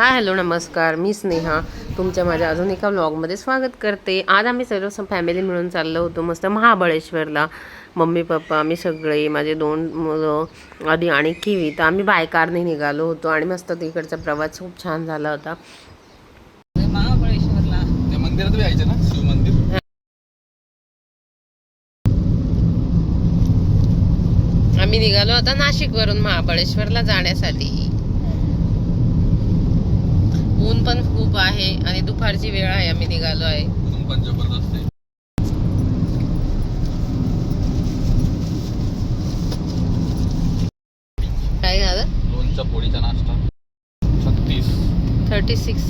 Hi hello नमस्कार. मी स्नेहा. तुमच्या माझ्या अजून एका व्लॉगमध्ये स्वागत करते. आज आम्ही सर्व फॅमिली मिळून चाललो होतो मस्त महाबळेश्वरला. मम्मी पप्पा आम्ही सगळे माझे दोन मुलं आधी आणि किवी. तर आम्ही बाय कारने निघालो होतो आणि मस्त तिकडचा प्रवास खूप छान झाला होता. महाबळेश्वरला. मंदिरात यायचं ना? आम्ही निघालो होता नाशिकवरून महाबळेश्वरला जाण्यासाठी. ऊन पण खूप आहे आणि दुपारची वेळ आहे आम्ही निघालो आहे. ऊन पण जबरदस्त आहे. काय झालं? लोणच्या पोळीचा नाश्ता. छत्तीस. Thirty six.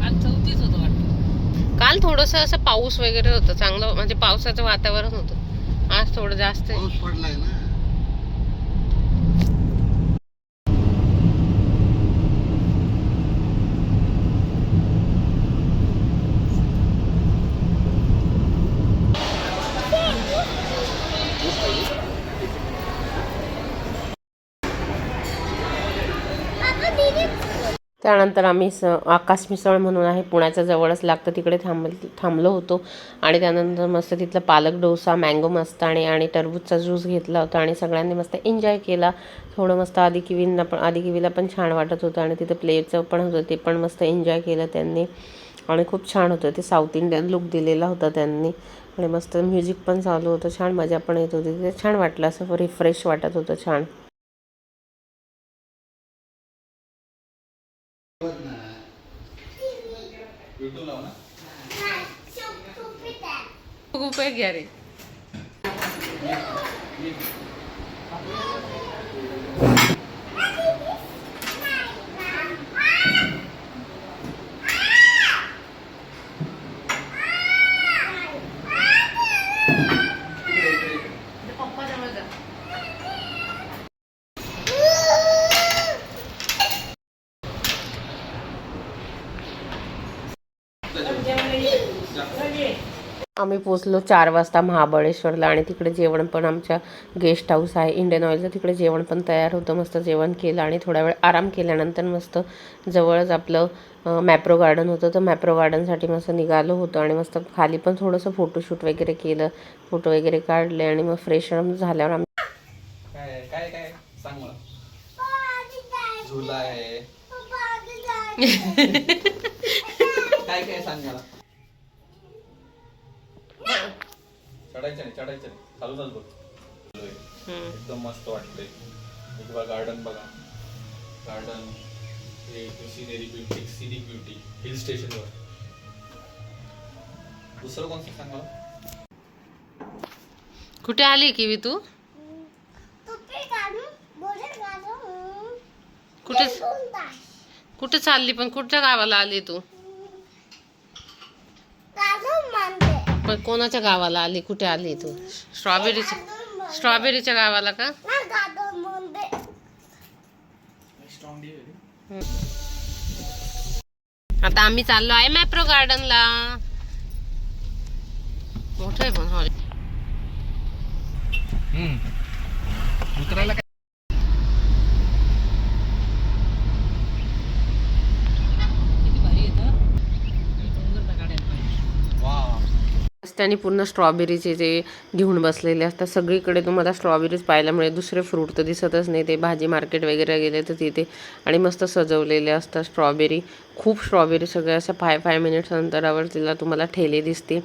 काल चौतीस होतं वाटतं. काल थोडस असं पाऊस वगैरे होतं चांगलं म्हणजे पावसाचं वातावरण होतं. आज थोडं जास्त आहे. पाऊस पडलाय ना. त्यानंतर आम्ही स आकाश मिसळ म्हणून आहे पुण्याच्या जवळच लागतं तिकडे थांब थांबलो होतो. आणि त्यानंतर मस्त तिथलं पालक डोसा मँगो मस्त आणि टरबूजचा ज्यूस घेतला होता आणि सगळ्यांनी मस्त एन्जॉय केला. थोडं मस्त आधी किवींना पण आधी किवीला पण छान वाटत होतं आणि तिथं प्लेचं पण होतं ते पण मस्त एन्जॉय केलं त्यांनी. आणि खूप छान होतं ते साऊथ इंडियन लुक दिलेला होता त्यांनी. आणि मस्त म्युझिक पण चालू होतं छान मजा पण येत होती ते छान वाटलं असं रिफ्रेश वाटत होतं छान. खूप आहे घ्या रे आम्ही पोचलो चार वाजता महाबळेश्वरला आणि तिकडे जेवण पण आमच्या गेस्ट हाऊस आहे. इंडियन ऑइलचं तिकडे जेवण पण तयार होतं मस्त जेवण केलं आणि थोडा वेळ आराम केल्यानंतर मस्त जवळच आपलं मॅप्रो गार्डन होतं. तर मॅप्रो गार्डनसाठी मस्त निघालो होतो आणि मस्त खाली पण थोडंसं फोटोशूट वगैरे केलं. फोटो वगैरे काढले आणि मग फ्रेश झाल्यावर आम्ही काय काय काय? सांग मला. झुला आहे. काय काय सांग मला? चढायचं नाही चढायचं नाही. चालूनच बघ. एकदम मस्त वाटतंय बघा गार्डन बघा. गार्डन हे scenery beauty scenic beauty hill स्टेशनवर दुसरं कोणतं सांग? मला कुठे आली किवी तू? कुठे कुठे चालली पण कुठच्या गावाला आली तू? मग कोणाच्या गावाला आली? कुठे आली तू? स्ट्रॉबेरीच्या स्ट्रॉबेरीच्या गावाला का? आता आम्ही चाललो आहे मॅप्रो गार्डनला मोठं आहे पण हॉल. उतरायला काय किती भारी येतं डोंगर काढायला पाहिजे वा त्यांनी पूर्ण स्ट्रॉबेरीचे जे घेऊन बसलेले असतात सगळीकडे तुम्हाला स्ट्रॉबेरीज पाहायला मिळेल दुसरे फ्रूट तर दिसतच नाही. ते भाजी मार्केट वगैरे गेले तर तिथे आणि मस्त सजवलेले असतात स्ट्रॉबेरी. खूप स्ट्रॉबेरी सगळ्या असं फाय फाय मिनिट्स अंतरावर तिला तुम्हाला ठेले दिसते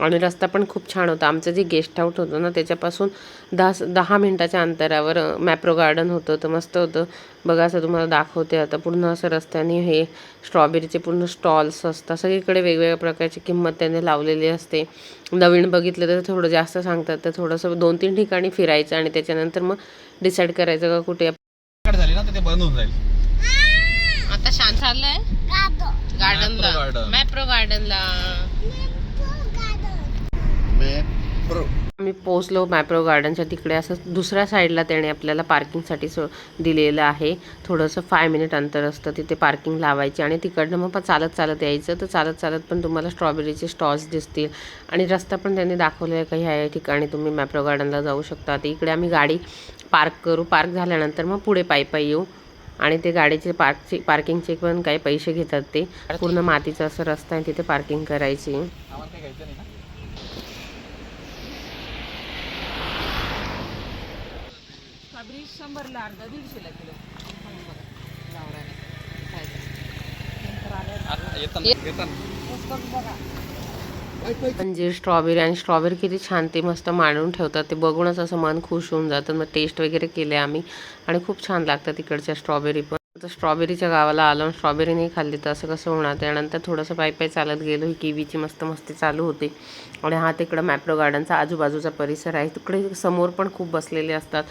आणि रस्ता पण खूप छान होता. आमचं जे गेस्ट हाऊस होतं ना त्याच्यापासून दहा दहा मिनिटाच्या अंतरावर मॅप्रो गार्डन होतं. तर मस्त होतं. बघा असं तुम्हाला दाखवते आता. पूर्ण असं रस्त्याने हे स्ट्रॉबेरीचे पूर्ण स्टॉल्स असतात. सगळीकडे वेगवेगळ्या प्रकारची किंमत त्याने लावलेली असते. नवीन बघितलं तर थोडं जास्त सांगतात. तर थोडंसं दोन तीन ठिकाणी फिरायचं आणि त्याच्यानंतर मग डिसाईड करायचं का कुठे झाली ना ते बंद होऊन जाईल. आता शांत चाललंय? गार्डनला Mapro garden. मॅप्रो गार्डनला आम्ही पोचलो मॅप्रो गार्डनच्या तिकडे. असं दुसऱ्या साईडला त्याने आपल्याला पार्किंगसाठी सो दिलेलं आहे. थोडंसं फाय मिनिट अंतर असतं तिथे पार्किंग लावायची आणि तिकडनं मग पण चालत चालत यायचं. तर चालत चालत पण तुम्हाला स्ट्रॉबेरीचे स्टॉल्स दिसतील. आणि रस्ता पण त्यांनी दाखवलेला आहे का ह्या ठिकाणी. तुम्ही मॅप्रो गार्डनला जाऊ शकता. तर इकडे आम्ही गाडी पार्क करू. पार्क झाल्यानंतर मग पुढे पायी पायी येऊ. आणि ते गाडीचे पार्कचे पार्किंगचे पण काही पैसे घेतात ते. पूर्ण मातीचा असं रस्ता आहे तिथे पार्किंग करायची आम्हाला काही घ्यायचं नाही ना स्ट्रॉबेरी शंभरला अर्धा दीडशेला किलो. म्हणजे स्ट्रॉबेरी आणि स्ट्रॉबेरी किती छान ते मस्त मांडून ठेवतात. ते बघूनच असं मन खुश होऊन जातं. मग टेस्ट वगैरे केले आम्ही. आणि खूप छान लागतात तिकडच्या स्ट्रॉबेरी पण. आता स्ट्रॉबेरीच्या गावाला आलो स्ट्रॉबेरी नाही खाल्ली तर असं कसं होणार? त्यानंतर थोडंसं पायी पायी चालत गेलो. ही किवीची मस्त मस्ती चालू होती. आणि हा तिकडं मॅप्रो गार्डनचा आजूबाजूचा परिसर आहे. तिकडे समोर पण खूप बसलेले असतात.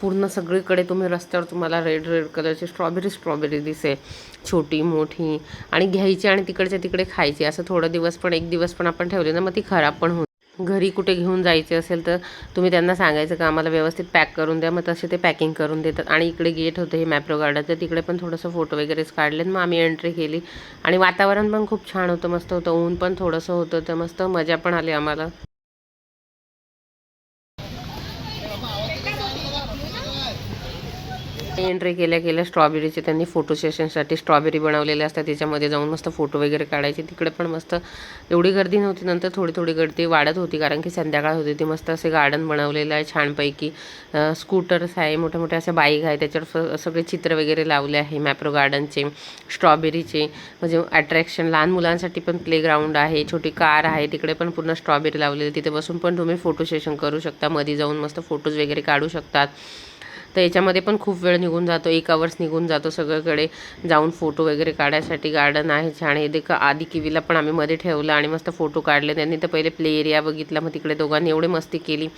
पूर्ण सगळीकडे तुम्ही रस्त्यावर तुम्हाला रेड रेड कलरची स्ट्रॉबेरी स्ट्रॉबेरी दिसेल. छोटी मोठी आणि घ्यायची आणि तिकडच्या तिकडे खायची. असं थोडं दिवस पण एक दिवस पण आपण ठेवले ना मग ती खराब पण होईल घरी कुठे घेऊन जायचे असेल तर तुम्ही त्यांना सांगायचं का आम्हाला व्यवस्थित पॅक करून द्या. मग तसे ते पॅकिंग करून देतात. आणि इकडे गेट होतं हे मॅप्रो गार्डनचं तिकडे पण थोडंसं फोटो वगैरेच काढले मग आम्ही एंट्री केली. आणि वातावरण पण खूप छान होतं मस्त होतं. ऊन पण थोडंसं होतं तर मस्त मजा पण आली आम्हाला. एंट्री केल्या केल्या स्ट्रॉबेरीचे त्यांनी फोटो सेशनसाठी स्ट्रॉबेरी बनवलेले असतात. त्याच्यामध्ये जाऊन मस्त फोटो वगैरे काढायचे. तिकडे पण मस्त एवढी गर्दी नव्हती. नंतर थोडी थोडी गर्दी वाढत होती कारण की संध्याकाळ होती. ते मस्त असे गार्डन बनवलेलं आहे छानपैकी. स्कूटर्स आहे मोठ्या मोठ्या अशा बाईक आहे. त्याच्यावर सगळे चित्र वगैरे लावले आहे. मॅप्रो गार्डनचे स्ट्रॉबेरीचे म्हणजे अट्रॅक्शन लहान मुलांसाठी पण प्लेग्राऊंड आहे. छोटी कार आहे. तिकडे पण पूर्ण स्ट्रॉबेरी लावलेली. तिथे बसून पण तुम्ही फोटो सेशन करू शकता. मध्ये जाऊन मस्त फोटोज वगैरे काढू शकतात. तर याच्यामध्ये पण खूप वेळ निघून जातो एक आवर्स निघून जातो सगळीकडे जाऊन फोटो वगैरे काढायसाठी. गार्डन आहे छान हे देखा आधी किवीला पण आम्ही मध्ये ठेवलं आणि मस्त फोटो काढले. त्यांनी तर पहिले प्ले एरिया बघितला मग तिकडे दोघांनी एवढी मस्ती केली.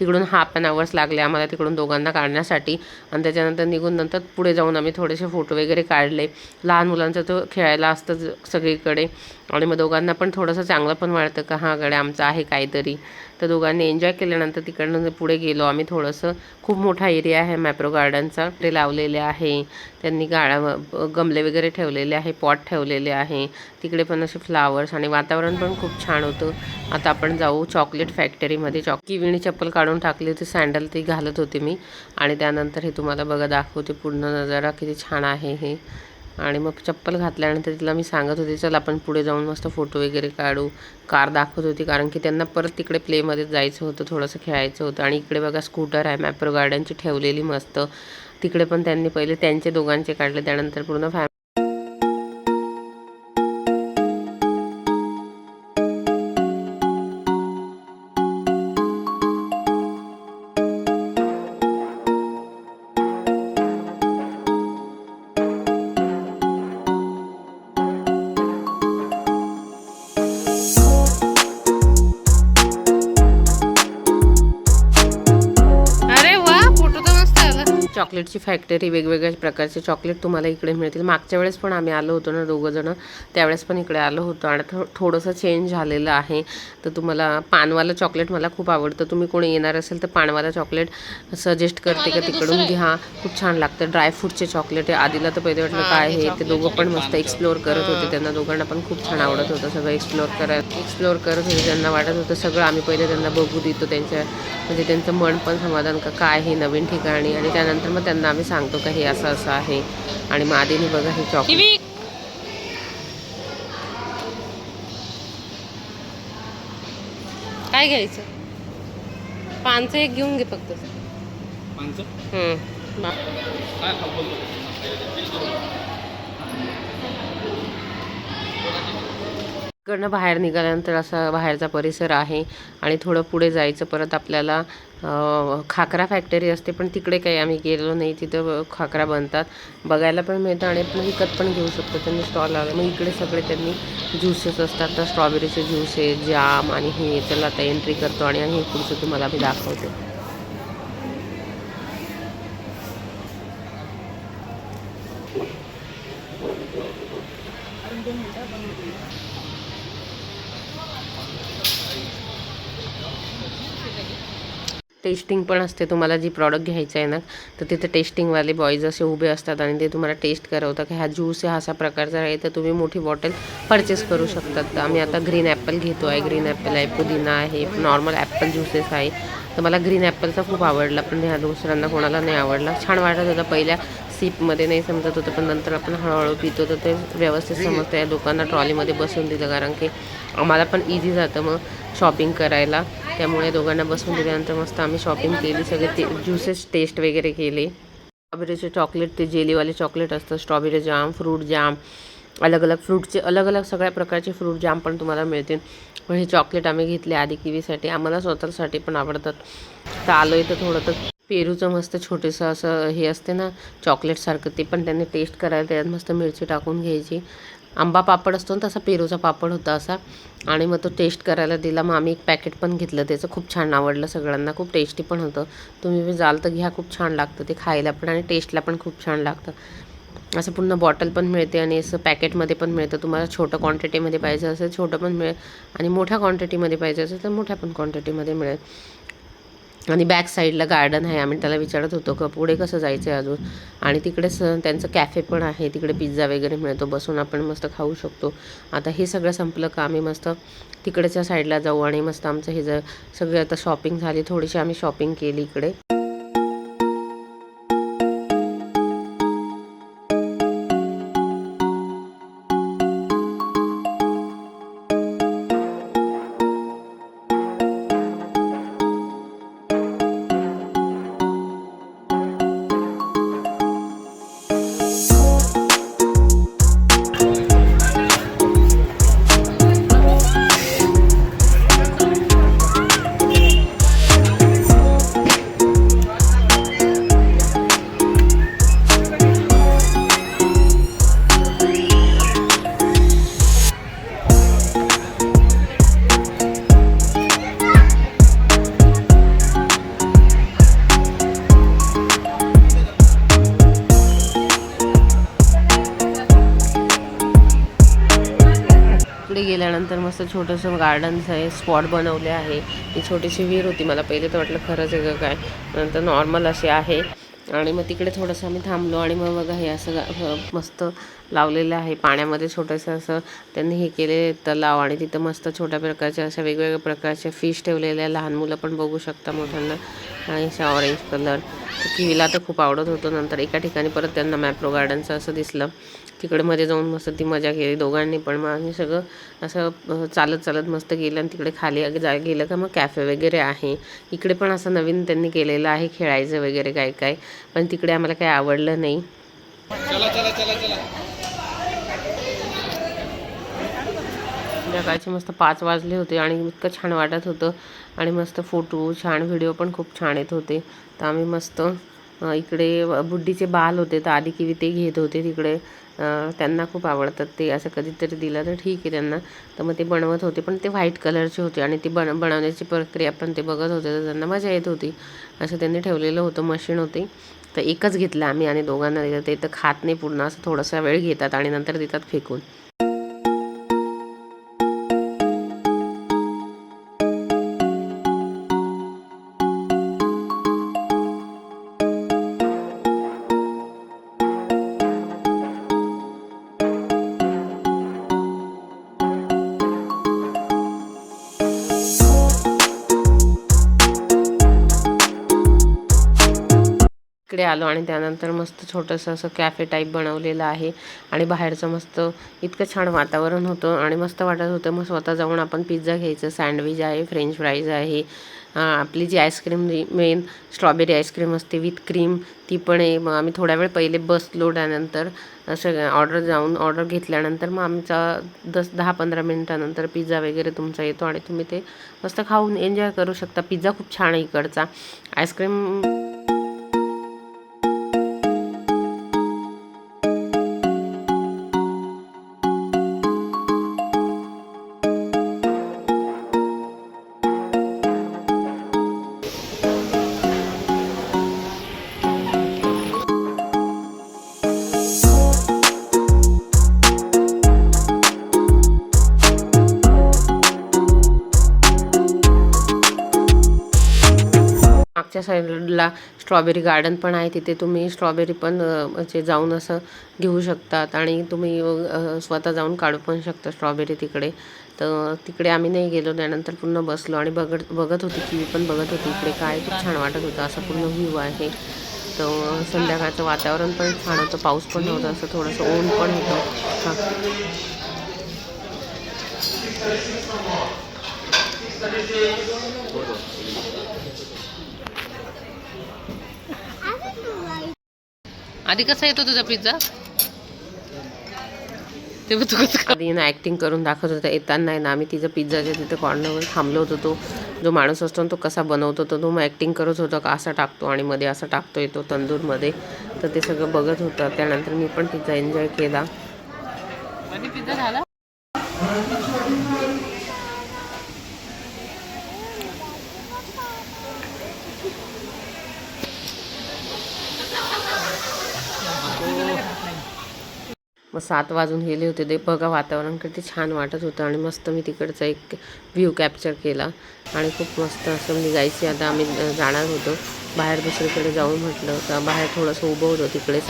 तिकडून हाफ अन आवर्स लागले आम्हाला तिकडून दोघांना काढण्यासाठी. आणि त्याच्यानंतर निघून नंतर पुढे जाऊन आम्ही थोडेसे फोटो वगैरे काढले. लहान मुलांचं तो खेळायला असतं ज- सगळीकडे. आणि मग दोघांना पण थोडंसं चांगलं पण वाटतं का हां गड्या आमचं आहे काहीतरी. तर दोघांनी एन्जॉय केल्यानंतर तिकडनं पुढे गेलो आम्ही थोडंसं खूप मोठा एरिया आहे मॅप्रो गार्डनचा ते लावलेले आहे. त्यांनी गाळा गमले वगैरे ठेवलेले आहे पॉट ठेवलेले आहे. तिकडे पण असे फ्लावर्स आणि वातावरण पण खूप छान होतं. आता आपण जाऊ चॉकलेट फॅक्टरीमध्ये चॉक किविणी चप्पल काढून टाकली होती सँडल ती घालत होते मी. आणि त्यानंतर हे तुम्हाला बघा दाखवते पूर्ण नजारा किती छान आहे हे. आणि मग चप्पल घातल्यानंतर तिला मी सांगत होते चल आपण पुढे जाऊन मस्त फोटो वगैरे काढू. कार दाखवत होती कारण की त्यांना परत तिकडे प्लेमध्ये जायचं होतं थोडंसं खेळायचं होतं. आणि इकडे बघा स्कूटर आहे मॅप्रो गार्डनची ठेवलेली मस्त. तिकडे पण त्यांनी पहिले त्यांचे दोघांचे काढले त्यानंतर पूर्ण फॅम चॉकलेटची फॅक्टरी वेगवेगळ्या प्रकारचे चॉकलेट तुम्हाला इकडे मिळतील. मागच्या वेळेस पण आम्ही आलो होतो ना दोघं जण. त्यावेळेस पण इकडे आलो होतो आणि थो थोडंसं चेंज झालेलं आहे. तर तुम्हाला पानवाला चॉकलेट मला खूप आवडतं. तुम्ही कोणी येणार असेल तर पानवाला चॉकलेट सजेस्ट करते का तिकडून घ्या. खूप छान लागतं. ड्रायफ्रूटचे चॉकलेट आहे. आधीला तर पहिले वाटलं काय आहे ते दोघं पण मस्त एक्सप्लोअर करत होते. त्यांना दोघांना पण खूप छान आवडत होतं सगळं एक्सप्लोअर करत एक्सप्लोअर करत होते त्यांना वाटत होतं सगळं आम्ही पहिले त्यांना बघू देतो. त्यांच्या म्हणजे त्यांचं मन पण समाधान का काय हे नवीन ठिकाणी. आणि त्यानंतर मग त्यांना आम्ही सांगतो का हे असं असं आहे. आणि मग आधीने बघा हे चॉकलेट काय घ्यायचं? पानचं एक घेऊन घे फक्त. पानचं? हम्म. बा- इकडनं बाहेर निघाल्यानंतर असा बाहेरचा परिसर आहे आणि थोडं पुढे जायचं परत आपल्याला खाकरा फॅक्टरी असते पण तिकडे काही आम्ही गेलो नाही. तिथं खाकरा बनतात. बघायला पण मिळतं आणि आपण विकत पण घेऊ शकतो. त्यांनी स्टॉल लावला. मग इकडे सगळे त्यांनी ज्यूसेस असतात. तर स्ट्रॉबेरीचे ज्यूस आहे जाम आणि हे. त्याला आता एंट्री करतो आणि हे पुढचं तुम्हाला मी दाखवते. टेस्टिंग पण असते. तुम्हाला जी प्रॉडक्ट घ्यायचं आहे ना तर तिथे टेस्टिंगवाले बॉईज असे उभे असतात आणि ते तुम्हाला टेस्ट करवतात. की हा ज्यूस हा असा प्रकारचा आहे तर तुम्ही मोठी बॉटल परचेस करू शकतात. तर आम्ही आता ग्रीन ॲपल घेतो आहे ग्रीन ॲपल आहे पुदिना आहे नॉर्मल ॲपल ज्युसेस आहे. तर मला ग्रीन ॲपलचा खूप आवडला पण ह्या दुसऱ्यांना कोणाला नाही आवडला. छान वाटत होता. पहिल्या सीपमध्ये नाही समजत होतं पण नंतर आपण हळूहळू पितो तर ते व्यवस्थित समजतं. या लोकांना ट्रॉलीमध्ये बसून दिलं कारण की आम्हाला पण इझी जातं मग शॉपिंग करायला. त्यामुळे दोघांना बसून दिल्यानंतर मस्त आम्ही शॉपिंग केली. सगळे ते ज्युसेस टेस्ट वगैरे केले. स्ट्रॉबेरीचे चॉकलेट ते जेलीवाले चॉकलेट असतं. स्ट्रॉबेरी जाम फ्रूट जाम अलग अलग फ्रूटचे अलग अलग सगळ्या प्रकारचे फ्रूट जाम पण तुम्हाला मिळतील. पण हे चॉकलेट आम्ही घेतले आधी किवीसाठी आम्हाला स्वतःसाठी पण आवडतात. तर आलो आहे तर थोडं तर पेरूचं मस्त छोटंसं असं हे असते ना चॉकलेटसारखं ते पण त्यांनी टेस्ट करायला त्यात मस्त मिरची टाकून घ्यायची. आंबा पापड असतो ना तसा पेरूचा पापड होता असा. आणि मग तो टेस्ट करायला दिला. मग आम्ही एक पॅकेट पण घेतलं. त्याचं खूप छान आवडलं सगळ्यांना. खूप टेस्टी पण होतं. तुम्ही जाल तर घ्या खूप छान लागतं ते खायला पण आणि टेस्टला पण खूप छान लागतं. असं पूर्ण बॉटल पण मिळते आणि असं पॅकेटमध्ये पण मिळतं. तुम्हाला छोटं क्वांटिटीमध्ये पाहिजे असेल छोटं पण मिळेल. आणि मोठ्या क्वांटिटीमध्ये पाहिजे असेल तर मोठ्या पण क्वांटिटीमध्ये मिळेल. आणि बॅक साईडला गार्डन आहे. आम्ही त्याला विचारत होतो का पुढे कसं जायचं आहे अजून? आणि तिकडेच त्यांचं कॅफे पण आहे. तिकडे पिझ्झा वगैरे मिळतो. बसून आपण मस्त खाऊ शकतो. आता हे सगळं संपलं का आम्ही मस्त तिकडच्या साईडला जाऊ आणि मस्त आमचं हे जर सगळं आता शॉपिंग झाली थोडीशी आम्ही शॉपिंग केली इकडे इकडे. असं छोटंसं गार्डन्स आहे स्पॉट बनवले आहे. ही छोटीशी विहीर होती मला पहिले तर वाटलं खरंच आहे काय. नंतर नॉर्मल अशी आहे. आणि मग तिकडे थोडंसं आम्ही थांबलो आणि मग बघा हे असं मस्त लावलेलं आहे. पाण्यामध्ये छोटंसं असं त्यांनी हे केले तलाव आणि तिथं मस्त छोट्या प्रकारच्या अशा वेगवेगळ्या प्रकारच्या फिश ठेवलेल्या आहे. लहान मुलं पण बघू शकता मोठ्यांना. आणि अशा ऑरेंज कलर किवीला तर खूप आवडत होतं. नंतर एका ठिकाणी परत त्यांना मॅप्रो गार्डनचं असं दिसलं. तिकडे मध्ये जाऊन मस्त ती मजा केली दोघांनी पण. मग आम्ही सगळं असं चालत चालत मस्त गेलं आणि तिकडे खाली जा गेलं का मग कॅफे वगैरे आहे. इकडे पण असं नवीन त्यांनी केलेलं आहे खेळायचं वगैरे काय काय. पण तिकडे आम्हाला काही आवडलं नाही. चला चला चला चला. संध्याकाळचे मस्त पाच वाजले होते आणि इतकं छान वाटत होतं. आणि मस्त फोटो छान व्हिडिओ पण खूप छान येत होते. तर आम्ही मस्त इकडे बुड्डीचे बाल होते तर आधी किवी ते घेत होते तिकडे. त्यांना खूप आवडतात ते असं कधीतरी दिलं तर ठीक आहे त्यांना. तर मग ते बनवत होते पण ते व्हाईट कलरचे होते आणि ती बन बनवण्याची प्रक्रिया पण ते बघत होते तर त्यांना मजा येत होती. असं त्यांनी ठेवलेलं होतं मशीन होती. तर एकच घेतलं आम्ही आणि दोघांना दिलं. ते तर खात नाही पूर्ण असं थोडासा वेळ घेतात आणि नंतर देतात फेकून. आलो आणि त्यानंतर मस्त छोटंसं असं कॅफे टाईप बनवलेलं आहे. आणि बाहेरचं मस्त इतकं छान वातावरण होतं आणि मस्त वाटत होतं. मग स्वतः जाऊन आपण पिझ्झा घ्यायचं. सँडविच आहे फ्रेंच फ्राईज आहे. आपली जी ice cream main strawberry ice cream असते विथ क्रीम ती पण आहे. मग आम्ही थोड्या वेळ पहिले बसलो त्यानंतर असं ऑर्डर जाऊन ऑर्डर घेतल्यानंतर मग आमचा दस दहा पंधरा मिनटानंतर पिझ्झा वगैरे तुमचा येतो आणि तुम्ही ते मस्त खाऊन एन्जॉय करू शकता. पिझ्झा खूप छान आहे इकडचा. आईस्क्रीम साईडला स्ट्रॉबेरी गार्डन पण आहे तिथे तुम्ही स्ट्रॉबेरी पण म्हणजे जाऊन असं घेऊ शकतात आणि तुम्ही स्वतः जाऊन काढू पण शकता स्ट्रॉबेरी तिकडे. तर तिकडे आम्ही नाही गेलो त्यानंतर पूर्ण बसलो आणि बघत बघत होती टी व्ही पण बघत होती इकडे काय खूप छान वाटत होतं असं पूर्ण व्ह्यू आहे. तर संध्याकाळचं वातावरण पण छान होतं पाऊस पण होतं असं थोडंसं ऊन पण होतं. हां. आधी कसा येतो तुझा पिझ्झा ते बघ आधी ना ॲक्टिंग करून दाखवत होता येताना आहे ना आम्ही तिचं पिझ्झाच्या तिथे कॉर्नरवर थांबलो होतो तो जो माणूस असतो ना तो कसा बनवतो तो तो मग ॲक्टिंग करत होता का असा टाकतो आणि मध्ये असा टाकतो येतो तंदूरमध्ये. तर ते सगळं बघत होतं. त्यानंतर मी पण पिझ्झा एन्जॉय केला. पिझ्झा झाला? मग सात वाजून गेले होते. ते बघा वातावरण किती छान वाटत होतं आणि मस्त मी तिकडचा एक व्ह्यू कॅप्चर केला. आणि खूप मस्त असं म्हणजे निघायची आता आम्ही जाणार होतो. बाहेर दुसरीकडे जाऊन म्हटलं तर बाहेर थोडंसं उभं होतं तिकडेच.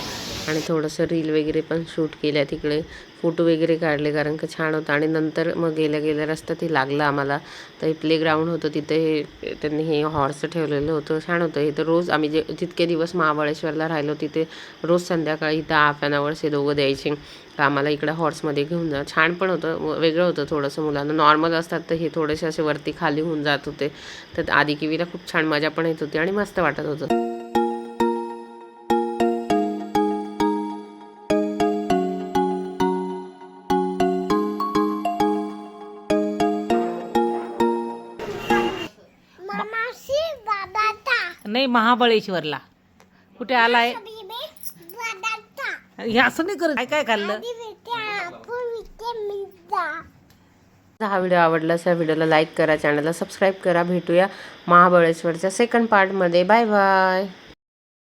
आणि थोडंसं रील वगैरे पण शूट केल्या तिकडे. फोटो वगैरे काढले कारण का छान होतं. आणि नंतर मग गेल्या गेल्या रस्ता ते लागलं आम्हाला. तर हे प्लेग्राऊंड होतं. तिथे हे त्यांनी हे हॉर्स ठेवलेलं होतं. छान होतं. हे तर रोज आम्ही जे जितके दिवस महाबळेश्वरला राहिलो तिथे रोज संध्याकाळी इथं हाफ अन आवर्स हे दोघं द्यायचे. तर आम्हाला इकडं हॉर्समध्ये घेऊन जा. छान पण होतं. वेगळं होतं थोडंसं मुलांना. नॉर्मल असतात तर हे थोडेसे असे वरती खाली होऊन जात होते. तर आधी किवीला खूप छान मजा पण येत होती आणि मस्त वाटत होतं. महाबळेश्वरला. कुठे आलाय? हे असं नाही करत. काय काय खाल्लं? हा व्हिडिओ आवडला असा व्हिडिओला लाईक करा चॅनलला सबस्क्राईब करा. भेटूया महाबळेश्वरच्या सेकंड पार्टमध्ये बाय बाय